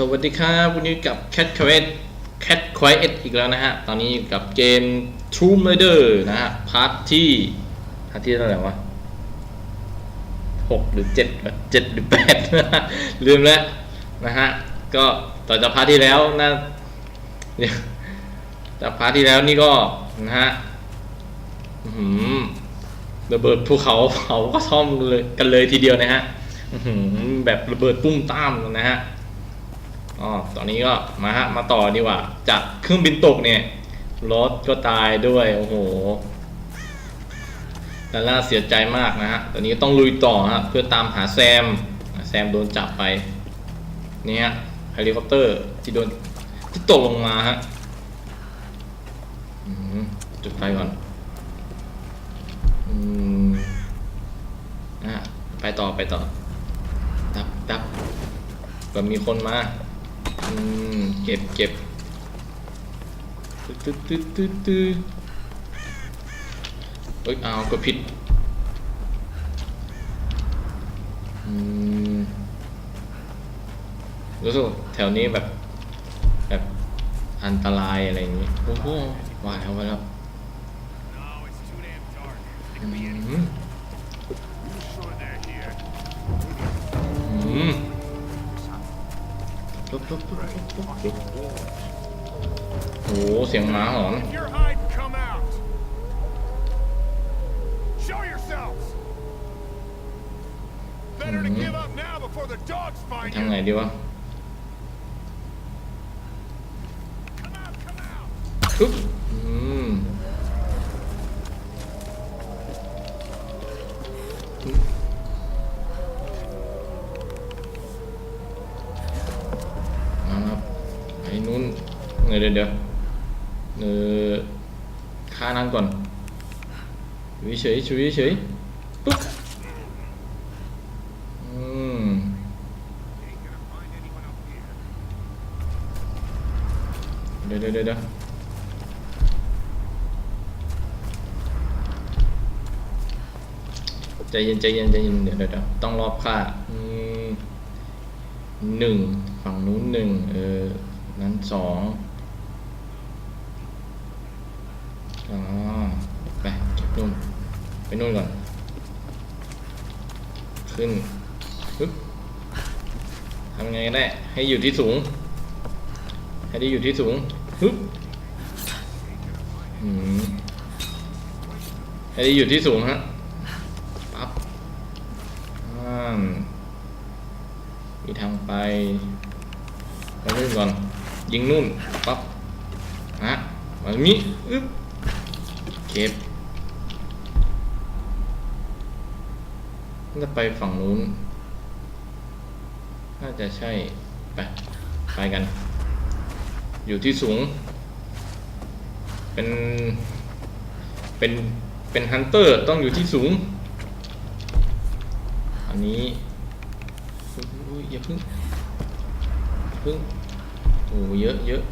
สวัสดีครับวันนี้กับ Cat Quiet Cat Quiet อีกแล้วนะฮะ ตอนนี้อยู่กับเกม Tomb Raider นะฮะ พาร์ทที่พาร์ทที่เท่าไหร่วะหกหรือเจ็ดเจ็ดหรือแปดลืมแล้วนะฮะ ก็ต่อจากพาร์ทที่แล้วนะจากพาร์ทที่แล้วนี่ก็นะฮะหือระเบิดภูเขาเผากระท่อมเลยกันเลยทีเดียวนะฮะแบบระเบิดปุ้มต้ามนะฮะ อ๋อตอนนี้ก็มาฮะมาต่อดีกว่า จากเครื่องบินตกเนี่ยรถก็ตายด้วย โอ้โหดาร่าเสียใจมากนะฮะ ตอนนี้ก็ต้องลุยต่อฮะเพื่อตามหาแซม แซมโดนจับไป เนี่ฮะเฮลิคอปเตอร์ที่โดนที่ตกลงมาฮะจุดไฟก่อนอืมนะฮะไปต่อไปต่อ ดับดับก็มีคนมา อืมเก็บเก็บตึ๊ดตึ๊ดตึ๊ดตึ๊ดตึ๊ดเอ้ยเอาก็ผิดอืมรู้สึกแถวนี้แบบ แบบอันตรายอะไรอย่างนี้ โอ้โหว่าแล้วว่าแล้ว อืม ปุ๊บปุ๊บปุ๊บปุ๊บปุ๊บปุ๊บโอ้โหเสียงหมาหอน If you're hiding, come out. Show yourselves. Better to Mhm. give up now before the dogs ไป find ทาง you. ไหนดีวะ Come out, come out. ปุ๊บ นั่นก่อนอยู่เฉยๆอยู่เฉยๆปุ๊บอืมเดี๋ยวเดี๋ยวเดี๋ยวเดี๋ยวใจเย็นใจเย็นใจเย็นเดี๋ยวเดี๋ยวเดี๋ยวต้องรอบค่าอืมหนึ่งฝั่งนู้นหนึ่งเออนั้นสอง อ๋อ ไปเก็บนู่น ไปนู่นก่อน ขึ้นปึ๊บทำไงก็ได้ ให้อยู่ที่สูง ให้ได้อยู่ที่สูงฮึบอืมให้ได้อยู่ที่สูงฮะปั๊บอ่ามีทางไปไปนู่นก่อน ยิงนู่นปั๊บฮะมามีอึ๊บ ก็บน่าจะไปฝั่งนู้น น่าจะใช่ ไป ไปกัน อยู่ที่สูง เป็น เป็น เป็นฮันเตอร์ต้องอยู่ที่สูง อันนี้อย่าเพึ่งเพึ่งโอ้เยอะเยอะ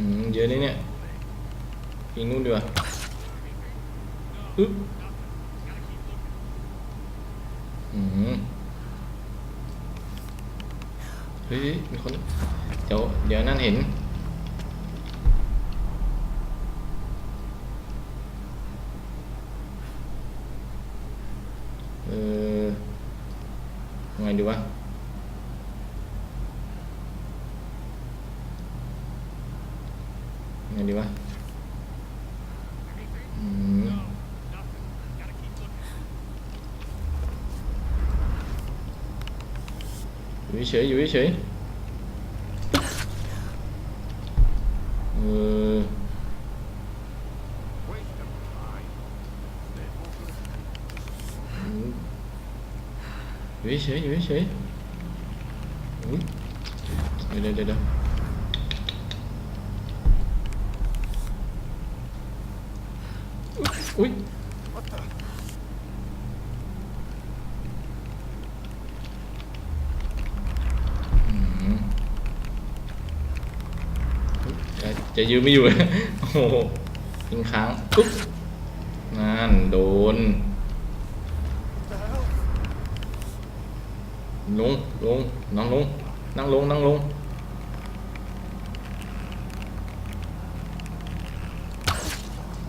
อืมเยอะเลยเนี่ยยิงนู่นดีกว่าอึ๊บอืมเฮ้ยมีคน เดี๋ยว เดี๋ยวนั่นเห็น เออยังไงดีวะ ยัง ไงดีวะอืม Nothing. Gotta keep looking. อยู่เฉยๆอยู่เฉยๆเออ Waste of time. อยู่เฉยๆอยู่เฉยๆอุ๊ยเดี๋ยวเดี๋ยวเดี๋ยวเดี๋ยว อุ๊ยจะจะยืมไม่อยู่ โอ้โหยิงค้างปุ๊บนั่น โดน ลง ลง นั่งลง นั่งลง นั่งลง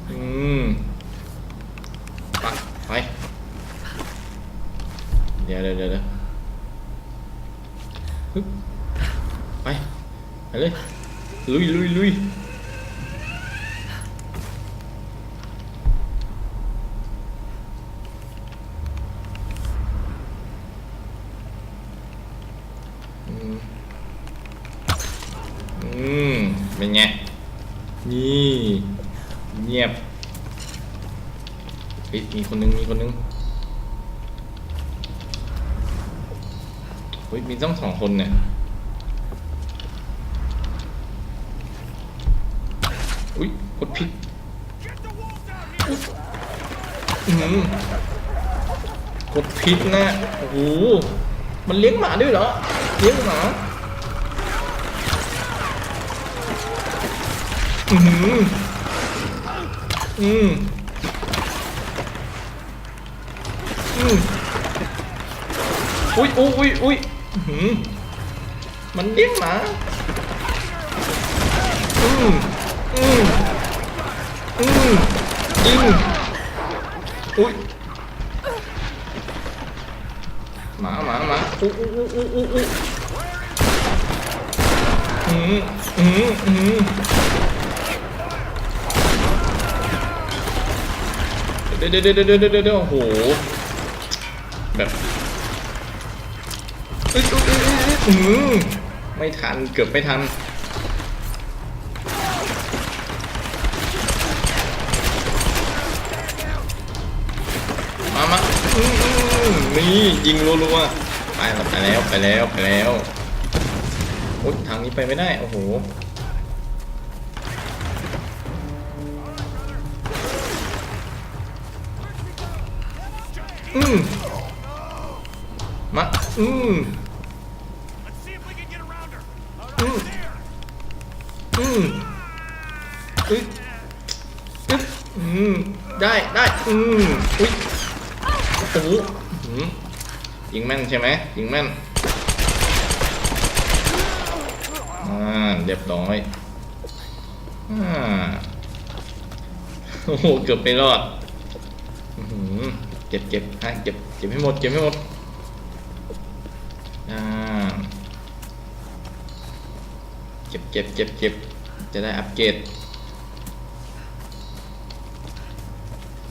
อืมไปไป เดี๋ยวเดี๋ยวเดี๋ยวฮึบไปไปเลยลุยลุยลุยอืมอืมเป็นไง นี่ เงียบเฮ้ยมีคนนึง มีคนนึงเฮ้ย มีต้องสองคนเนี่ยอุ้ยกดผิดอื้อกดผิดนะโอ้โหมันเลี้ยงหมาด้วยเหรอเลี้ยงหมาอือหืออืมอืมอุ้ยอุ้ยอุ้ย มันเลี้ยงหมาอืมอืมอืมยิงอุ้ยหมาหมาหมาอู้อู้อู้อู้อู้อู้อืมอืมอืมเดี๋ยวเดี๋ยวเดี๋ยวเดี๋ยวเดี๋ยวเดี๋ยวโอ้โหแบบ เอ้ยเอ้ยเอ้ยเอ้ยเอ้ยอืมไม่ทันเกือบไม่ทันมามาอืมอืมอืมนี่ยิงรัวๆไปแล้วไปแล้วไปแล้วไปแล้วโอ๊ยทางนี้ไปไม่ได้โอ้โหอืมมาอืม Let's see if we can get around her. All Mm. right, there. อืมอึ๊บอึ๊บอืม ได้ได้อืมอุ้ยโอ้โหยิงแม่นใช่ไหมยิงแม่นอ่าเรียบร้อยอ่าโอ้โหเกือบไม่รอดอื้อหือเก็บเก็บฮะเก็บเก็บให้หมดเก็บให้หมดอ่าเก็บเก็บเก็บเก็บจะได้อัปเกรด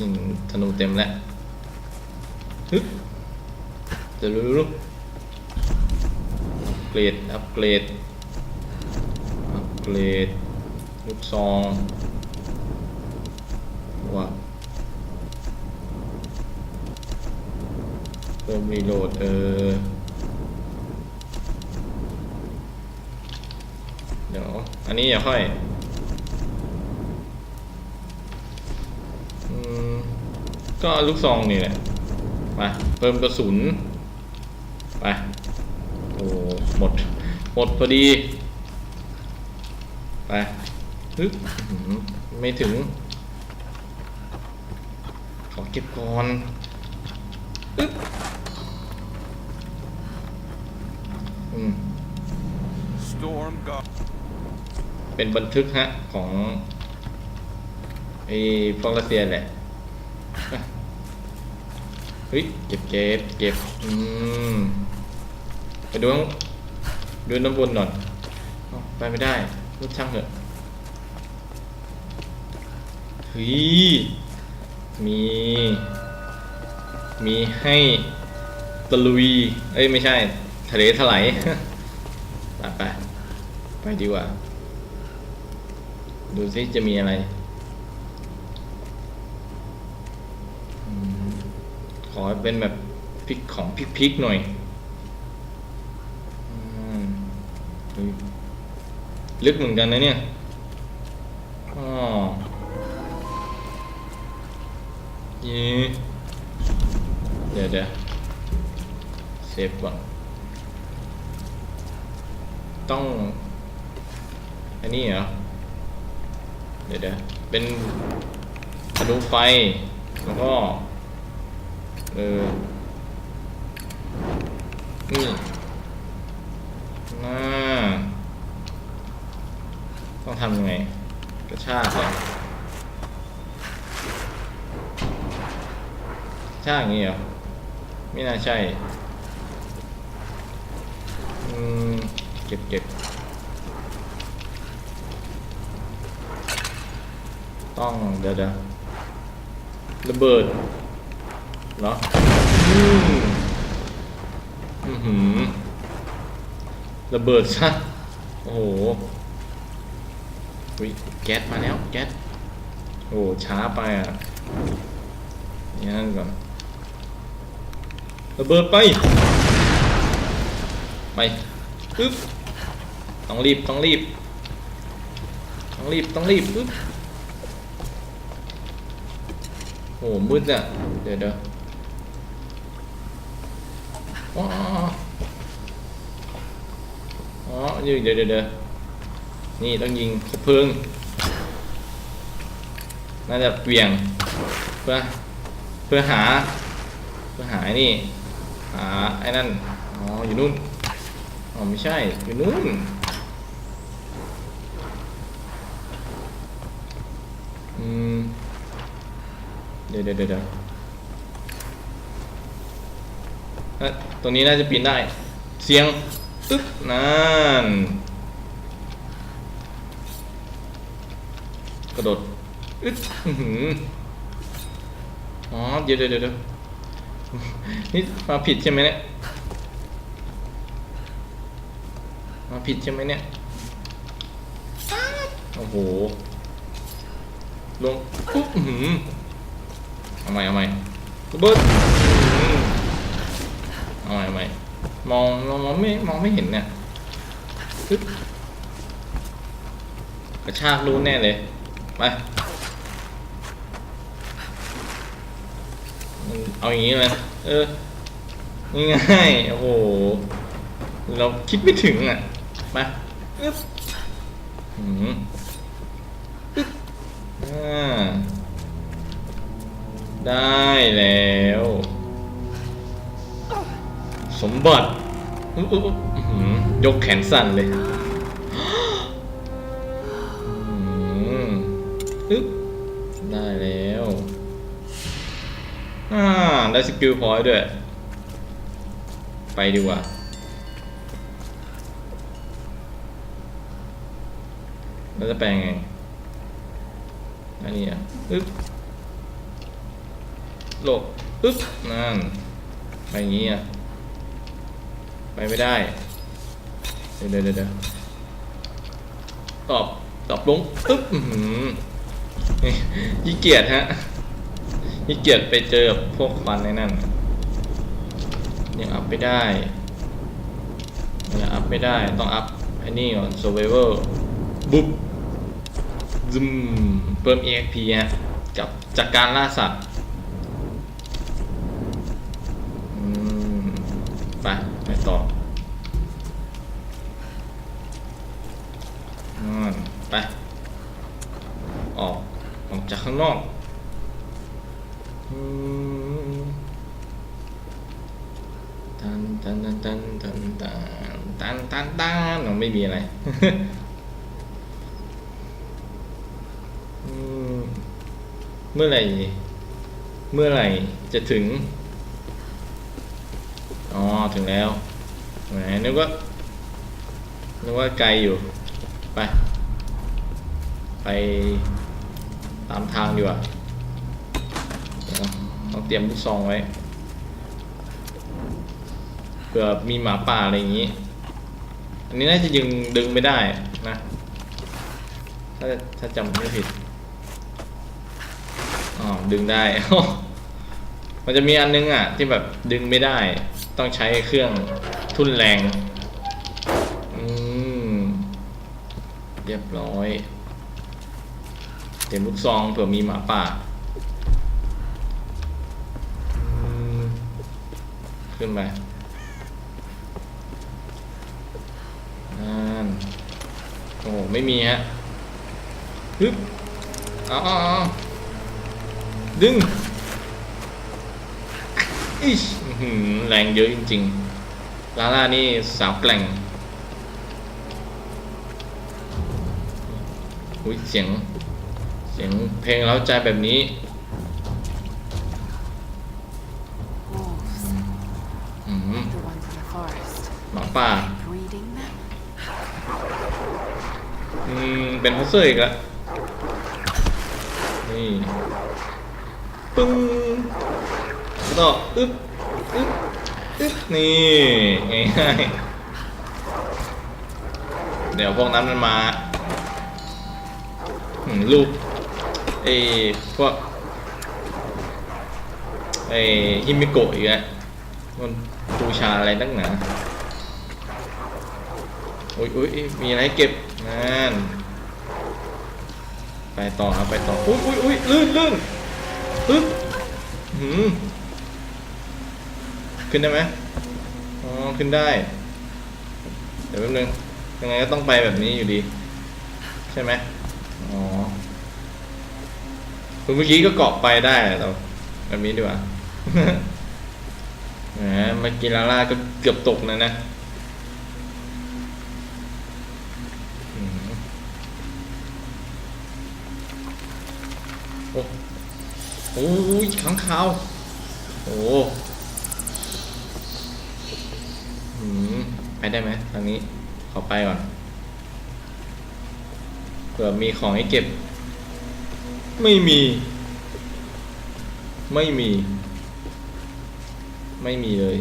ยิงธนูเต็มแล้วฮึบจะรู้รู้อัปเกรด อัปเกรด อัปเกรด ลูกซองว่าเพิ่มรีโหลด เออ เดี๋ยว อันนี้อย่าค่อย อืม ก็ลูกซองนี่แหละไปเพิ่มกระสุนไปโอ้หมด หมดพอดีไปฮึบอื้อหือไม่ถึง ขอเก็บก่อนอึ๊บอืม Storm God. เป็นบันทึกฮะ ของไอ้ฟองรัสเซียแหละอะ เฮ้ยเก็บเก็บเก็บอืมไปดูข้างดูน้ำบนหน่อยเอ้าไปไม่ได้รูดช่างเถอะเฮ้ยมี มีให้ตะลุย เอ้ย ไม่ใช่ ทะเลถลายไปไป ไปดีกว่า ดูซิจะมีอะไร อเป็นแบบพริกของพริกๆหน่อยลึกเหมือนกันนะเนี่ยอ๋อยี่เดี๋ยวเดี๋ยวเซฟก่อน ต้อง อันนี้เหรอ เดี๋ยวเดี๋ยวเป็นธนูไฟ แล้วก็ เออ นี่น่าต้องทำยังไง กระชากเลยชากอย่างนี้เหรอ ไม่น่าใช่ อืม เก็บเก็บต้องเดี๋ยวเดี๋ยวระเบิด เหรออืมอือหือระเบิดซะโอ้โหอุ๊ยแก๊สมาแล้ว แก๊สโอ้โหช้าไปอะอย่างนั้นก่อนระเบิดไป ไปปึ๊บต้องรีบต้องรีบ ต้องรีบต้องรีบปึ๊บโอ้โหมืดอะ เดี๋ยวเดี๋ยว อ๋ออ๋อเดี๋ยวเดี๋ยวเดี๋ยวเดี๋ยวนี่ต้องยิงคบเพลิงน่าจะเปลี่ยง เพื่อเพื่อหา เพื่อหาไอ้นี่ หาไอ้นั่น อ๋อ อยู่นู่น อ๋อ ไม่ใช่ อยู่นู่นอืมเดี๋ยวเดี๋ยวเดี๋ยวเดี๋ยวเอ๊ะ ตรงนี้น่าจะปีนได้ เสียงตึ๊บนั่นกระโดดอึดอื้อหืออ๋อเดี๋ยวเดี๋ยวเดี๋ยวเดี๋ยวนี่มาผิดใช่ไหมเนี่ยมาผิดใช่ไหมเนี่ยโอ้โหลงปุ๊บอื้อหือเอาใหม่เอาใหม่ระเบิด เอาใหม่ใหม่มองมองมองไม่มองไม่เห็นเนี่ยกระชากรู้แน่เลยไปมันเอาอย่างนี้เลยเออง่ายๆโอ้โหเราคิดไม่ถึงอะมาปึ๊บอืมปึ๊บอ่าได้แล้ว สมบัติอุ๊ยอุ๊ยอุ๊ยอื้อหือยกแขนสั่นเลยอืมอึ๊บได้แล้วอ่าได้สกิลพอยต์ด้วย ไปดีกว่า แล้วจะแปลงไง อันนี้อะอึ๊บโลกปึ๊บนั่นไปอย่างงี้อะ ไปไม่ได้ เดี๋ยวเดี๋ยวเดี๋ยวตอบตอบลงปึ๊บหือนี่ยี่เกียจฮะยี่เกียจไปเจอพวกควันในนั่นยังอัพไม่ได้ยังอัพไม่ได้ต้องอัพไอ้นี่ก่อน survival บุ๊บซึมเพิ่ม EXP ฮะกับจากการล่าสัตว์ อืมไปไป ต่ออืมไป ออก ออกจากข้างนอกอืมตันตันตันตันตันตันตันตันตันอ๋อไม่มีอะไรอืมเมื่อไหร่ เมื่อไหร่จะถึง อ๋อ ถึงแล้ว แหมนึกว่านึกว่าไกลอยู่ ไป ไปตามทางดีกว่าต้องเตรียมลูกซองไว้เผื่อมีหมาป่าอะไรอย่างนี้ อันนี้น่าจะยึงดึงไม่ได้นะ ถ้าถ้าจำไม่ผิด อ๋อ ดึงได้ มันจะมีอันนึงอะ ที่แบบดึงไม่ได้ ต้องใช้เครื่อง ทุนแรงอืมเรียบร้อยเตรียมลูกซองเผื่อมีหมาป่าอืมขึ้นไปนั่นโอ้ไม่มีฮะฮึบเอ๋อาเอาดึงอิชแรงเยอะจริง ๆ ลาล่านี่สาวแกร่งอุ้ยเสียง เสียงเพลงเร้าใจแบบนี้หมาป่าอืม เป็นพัซเซอร์อีกแล้วนี่ ปึ้งแล้วก็อึ๊บอึ๊บอึ๊บ นี่ง่ายเดี๋ยวพวกนั้นมันมาลูกไอ้พวกไอ้ฮิมิโกะอีกแล้วมันบูชาอะไรตั้งหนาอุ้ยอุ้ยมีอะไรเก็บนั่นไปต่อครับไปต่ออุ้ยอุ้ยอุ้ยลื่นลื่นปึ๊บหืม ขึ้นได้ไหมอ๋อ ขึ้นได้ เดี๋ยวแป๊บนึง ยังไงก็ต้องไปแบบนี้อยู่ดี ใช่ไหมอ๋อคือเมื่อกี้ก็เกาะไปได้แต่แบบนี้ดีกว่าแหมเมื่อกี้ลาล่าก็เกือบตกนะนะอืมโอ้โอ้ยขังขาว โอ้ อืมไปได้ไหมทางนี้ ขอไปก่อนเผื่อมีของให้เก็บ ไม่มี ไม่มี ไม่มีเลย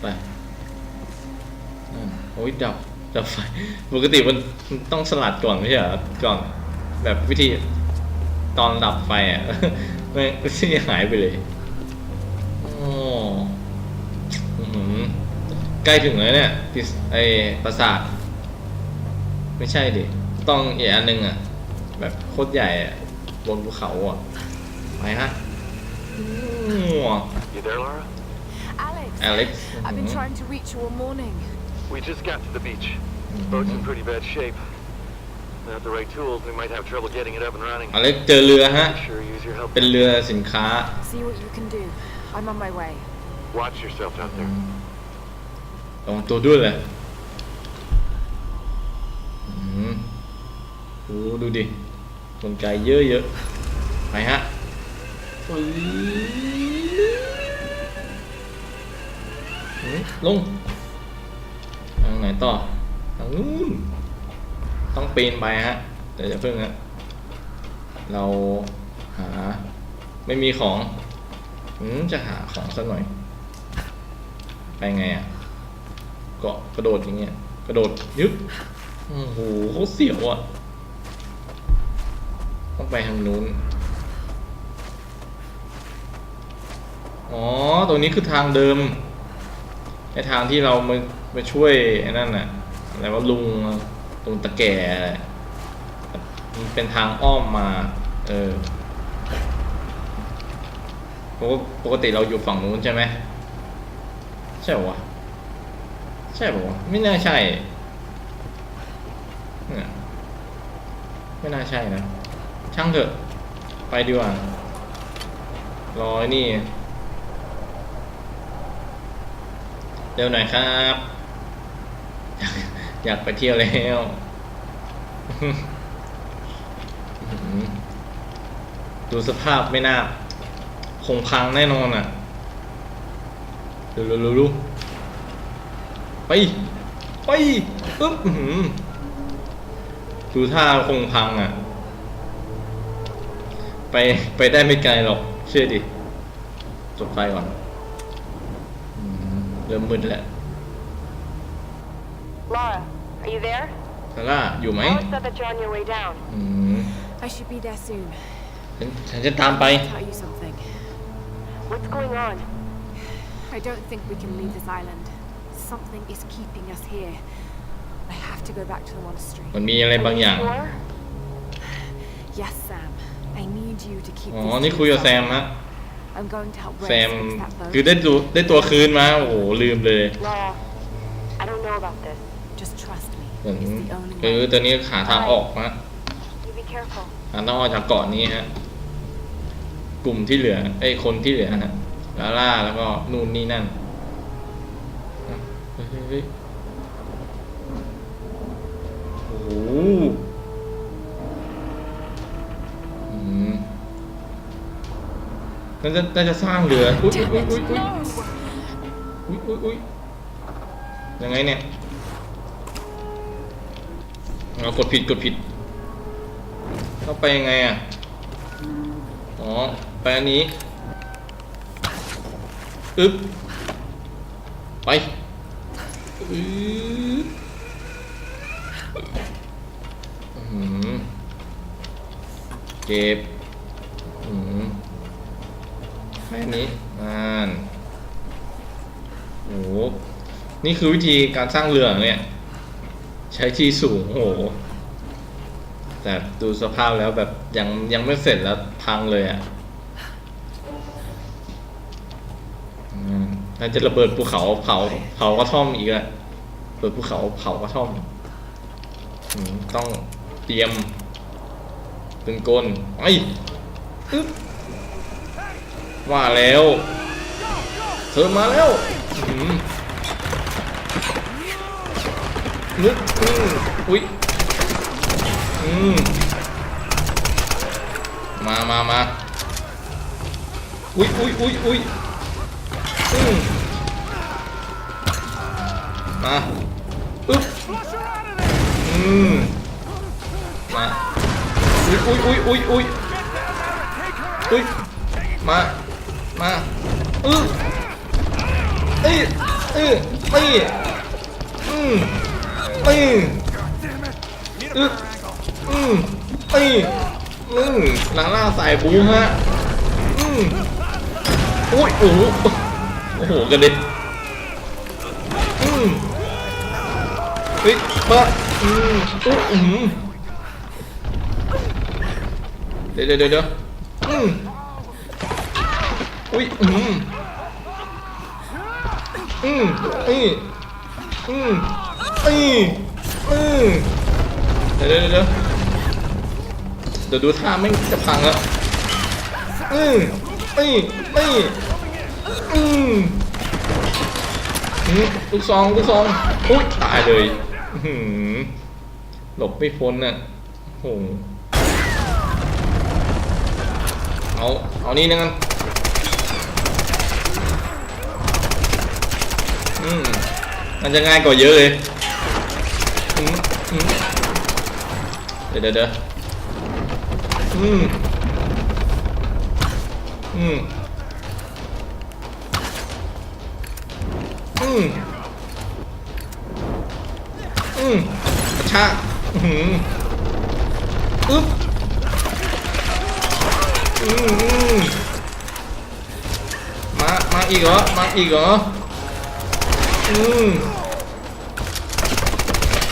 ไปโอ้ยดับ ดับไฟ ปกติมันต้องสลัดก่อนไม่ใช่เหรอ ก่อน แบบวิธีตอนดับไฟอะ ไม่ไม่หายไปเลย โอ้ อื้อหือใกล้ถึงแล้วเนี่ยพิสไอปราสาท ไม่ใช่ดิ ต้องอีกอันหนึงอะ แบบโคตรใหญ่อะบนภูเขาอะ ไปฮะอื้อ You there, Laura? Alex! Alex. I've been Mhm. trying to reach you all morning. We just got to the beach. Boat's in pretty bad shape. Without the right tools, we might have trouble getting it up and running. อเล็กเจอเรือฮะ Sure use your help. เป็นเรือสินค้า See what you can do. I'm on my way. Watch yourself out there. ระวังตัวด้วยเลยอืมดูดูดิกลไกเยอะเยอะๆไปฮะปึ้งหืมลง ทางไหนต่อ ทางนู้น ต้องปีนไปฮะ เดี๋ยวจะเพิ่งฮะ เราหา ไม่มีของอืมจะหาของสักหน่อย ไปไงอะเกาะกระโดดอย่างเงี้ย กระโดดยึบโอ้โหเขาเสียวอะ ต้องไปทางนู้น อ๋อ ตรงนี้คือทางเดิมไอทางที่เรามามาช่วยไอ้นั่นน่ะอะไรว่าลุงตรงตะแก่อะไรมันเป็นทางอ้อมมา เออปกติเราอยู่ฝั่งนู้นใช่ไหม ช่เหรอวะใช่ปะวะไม่น่าใช่ไม่น่าใช่นะ ช่างเถอะ ไปดีกว่ารอไอ้นี่ เร็วหน่อยครับอยากอยากไปเที่ยวแล้วดูสภาพไม่น่า คงพังแน่นอนอะ เร็วๆๆๆไป ไปอึ๊บอื้อหือดูท่าคงพังอะ ไปไปได้ไม่ไกลหรอก เชื่อดิจบไฟก่อนอืมเริ่มมืดแล้ว Laura, are you there? ซาร่าอยู่ไหม Alice said that you're on your way down. อืม I should be there soon. ฉันฉันจะตามไป Tell you something. What's going on? I don't think we can leave this island. Something is keeping us here. I have to go back to the monastery. มันมีอะไรบางอย่าง Sure? Yes, Sam. I need you to keep อ๋อ this นี่ to คุยกับแซม yourself. ฮะ I'm going to help แซ Rose ม fix that boat. คือได้ตัวได้ตัวคืนมา โอ้โห ลืมเลย Laura, I don't know about this. Just trust me. เหมือน It's the only คือ way. ตัวนี้หาทางออกมา You be careful. หาทางออกจากเกาะนี้ฮะ กลุ่มที่เหลือไอ้ยคนที่เหลือฮะไป ลาล่าแล้วก็นู่นนี่นั่นอะเฮ้ยเฮ้ยเฮ้ยโอ้โหอืมน่าจะน่าจะสร้างเรืออุ้ยอุ้ยอุ้ยอุ้ยอุ้ยอุ้ยอุ้ยยังไงเนี่ยเรากดผิดกดผิดเข้าไปยังไงอะ อ๋อ ไปอันนี้ อึ๊บไปอือเก็บอื้อหือไปอันนี้อ่านโอ้โหนี่คือวิธีการสร้างเรือเนี่ย ใช้ที่สูงโอ้โหแต่ดูสภาพแล้วแบบยังยังไม่เสร็จแล้วพังเลยอะ มน่าจะระเบิดภูเขาเผาเผากระท่อมอีกอะเปิดภูเขาเผากระท่อมอืมต้องเตรียมตึงกลไอ้ว่าแล้วเธอมาแล้วนึกอืมอุ้ยอืมมามามาอุ้ยอุ้ยอุ้ยอุ้ยอืม มาอึ๊บอืมมาอุ้ยอุ้ยอุ้ยอุ้ยอุ้ยอุ้ยมามาอึ๊บเอ้ยเอ้ยเอ้ยอืมเอ้ยอึ๊บอืมเอ้ยอืมลาล่าสายบูฮะอืมโอ้ยโอ้โหโอ้โหกระเด็น เฮ้ยปะอืมอู้อืมเดี๋ยวเดี๋ยวเดี๋ยวอืมอุ้ยอืมอืมเอ้ยอืมเอ้ยอืมเดี๋ยวเดี๋ยวเดี๋ยวเดี๋ยวดูท่าไม่จะพังแล้วอืมเอ้ยเอ้ยอืมอืมลูกซองลูกซองอุ้ยตายเลย หือหลบไม่พ้นน่ะโอ้โหเอา เอานี่นะกันอืมมันจะง่ายกว่าเยอะเลยเดี๋ยวเดี๋ยวเดี๋ยวอืม อืม อืม กระอืมอึ๊บอืมมา มาอีกเหรอ มาอีกเหรอ อืม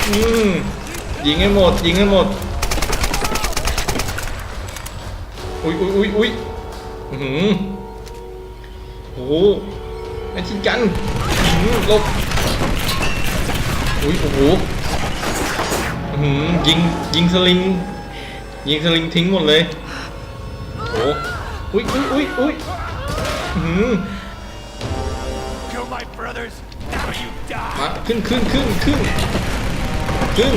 อืมยิงให้หมด ยิงให้หมด อุ้ยอุ้ยอุ้ยอุ้ยอื้อหือโอ้โหไม่ชิดกันอือหือหลบอุ้ยโอ้โห อื้อหือยิงยิงสลิง ยิงสลิงทิ้งหมดเลยโอ้โหอุ้ยอุ้ยอุ้ยอุ้ยอื้อหือ Kill my brothers. Now you die. มาขึ้นขึ้นขึ้นขึ้นขึ้น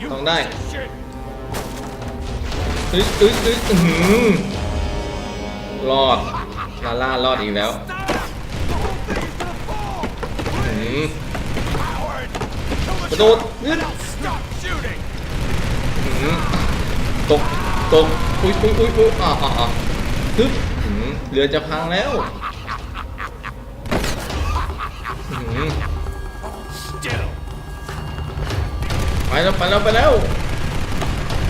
You ต้องได้ shit. เอ้ยเอ้ยเอ้ยอื้อหือรอดลาล่ารอดอีกแล้วอื้อหือ โดดยืด Stop shooting. อื้อหือตกตกอุ้ยอุ้ยอุ้ยอุ้ยอ่าอ่าอ่าฮึบเรือจะพังแล้วหือ Still. ไปแล้วไปแล้วไปแล้ว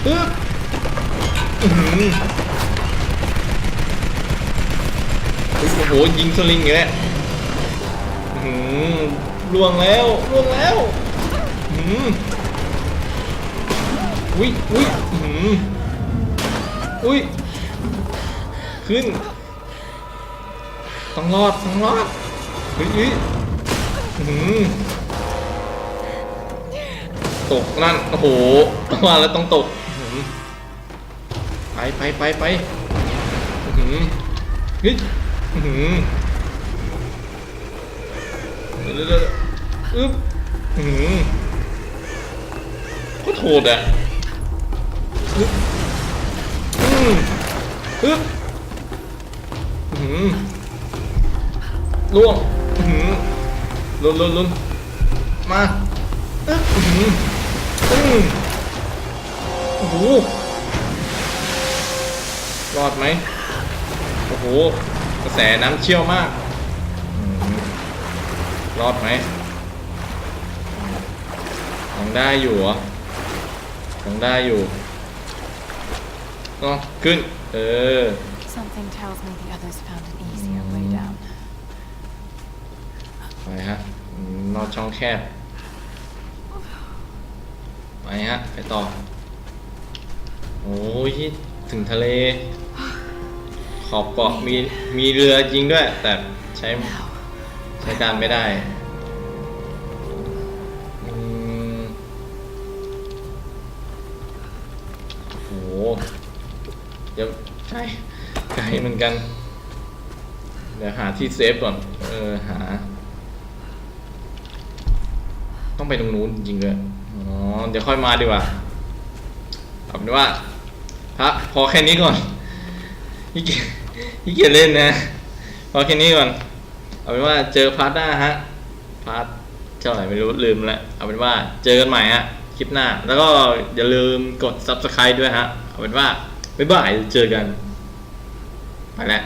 ฮึบอือหือโอ้โหยิงสลิงอย่างเงี้ยอื้อหือล่วงแล้วล่วงแล้ว อุ้ยอุ้ยอุ้ย ขึ้น ต้องรอด ต้องรอดเฮ้ยเฮ้ยตกนั่น โอ้โหว่าแล้วต้องตก ไปไปไปไปอื้อหือเฮ้ยอื้อหือเดี๋ยวเดี๋ยวอึ๊บอื้อหือก็ โทษอะอืมอึ๊บอื้อหือล่วงอื้อลุนลุนลุนมาอึ๊บอื้อหืออืมโอ้โหรอดไหมโอ้โห กระแสน้ำเชี่ยวมากอืมรอดไหมยังได้อยู่เหรอ ยังได้อยู่อ๋อขึ้น เออ Something tells me the others found an easier way down. ไปฮะอืมนอดช่องแคบ ไปฮะ ไปต่อ โอ้ย ถึงทะเล ขอบเกาะมีมีเรือจริงด้วย แต่ใช้ ใช้การไม่ได้ เหมือนกัน เดี๋ยวหาที่เซฟก่อน เออหา ต้องไปตรงนู้นจริงเลยอ๋อ เดี๋ยวค่อยมาดีกว่าเอาเป็นว่าพักพอแค่นี้ก่อนพี่เกียพี่เกียจเล่นนะ พอแค่นี้ก่อน เอาเป็นว่าเจอพาร์ทหน้าฮะ พาร์ทเท่าไหร่ไม่รู้ลืมแล้ว เอาเป็นว่าเจอกันใหม่ฮะคลิปหน้า แล้วก็อย่าลืมกด subscribe ด้วยฮะ เอาเป็นว่า บ๊ายบาย เจอกัน ไปแล้ว